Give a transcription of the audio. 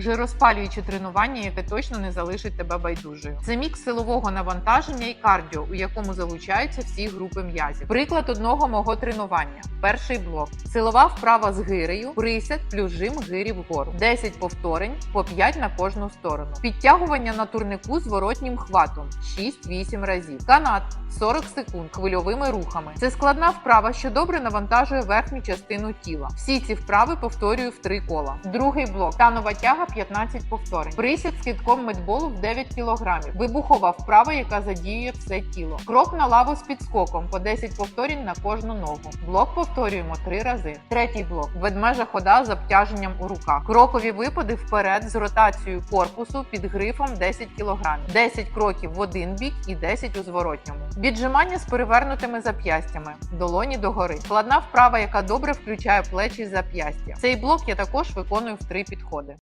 Жироспалюючи тренування, яке точно не залишить тебе байдужою. Це мікс силового навантаження і кардіо, у якому залучаються всі групи м'язів. Приклад одного мого тренування. Перший блок. Силова вправа з гирею, присяд плюс жим гирі вгору. 10 повторень по 5 на кожну сторону. Підтягування на турнику з воротнім хватом 6-8 разів. Канат 40 секунд хвильовими рухами. Це складна вправа, що добре навантажує верхню частину тіла. Всі ці вправи повторюю в 3 кола. Другий блок. Танова тяга 15 повторень. Присід з китком медболу в 9 кг. Вибухова вправа, яка задіює все тіло. Крок на лаву з підскоком по 10 повторень на кожну ногу. Блок повторюємо 3 рази. Третій блок. Ведмежа хода з обтяженням у руках. Крокові випади вперед з ротацією корпусу під грифом 10 кг. 10 кроків в один бік і 10 у зворотньому. Віджимання з перевернутими зап'ястями. Долоні догори. Складна вправа, яка добре включає плечі і зап'ястя. Цей блок я також виконую в три підходи.